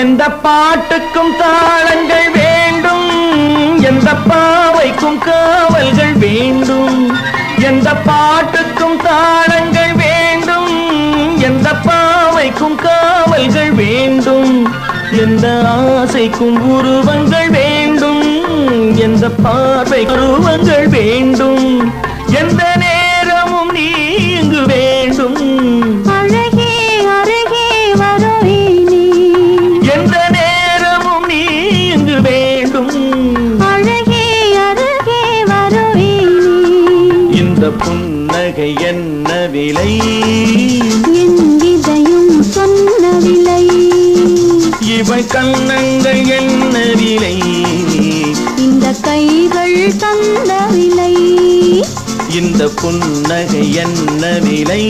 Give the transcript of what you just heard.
எந்த பாட்டுக்கும் தாளங்கள் வேண்டும். எந்த பாவைக்கும் காவல்கள் வேண்டும். எந்த பாட்டுக்கும் தாளங்கள் வேண்டும். எந்த பாவைக்கும் காவல்கள் வேண்டும். எந்த ஆசைக்கும் உருவங்கள் வேண்டும். எந்த பார்வை உருவங்கள் வேண்டும். இந்த புன்னகை என்ன விலை? என் இதயம் சொன்ன விலை. இவள் கண்ணங்கள் என்ன விலை? இந்த கைகள் தந்த விலை. இந்த புன்னகை என்ன விலை?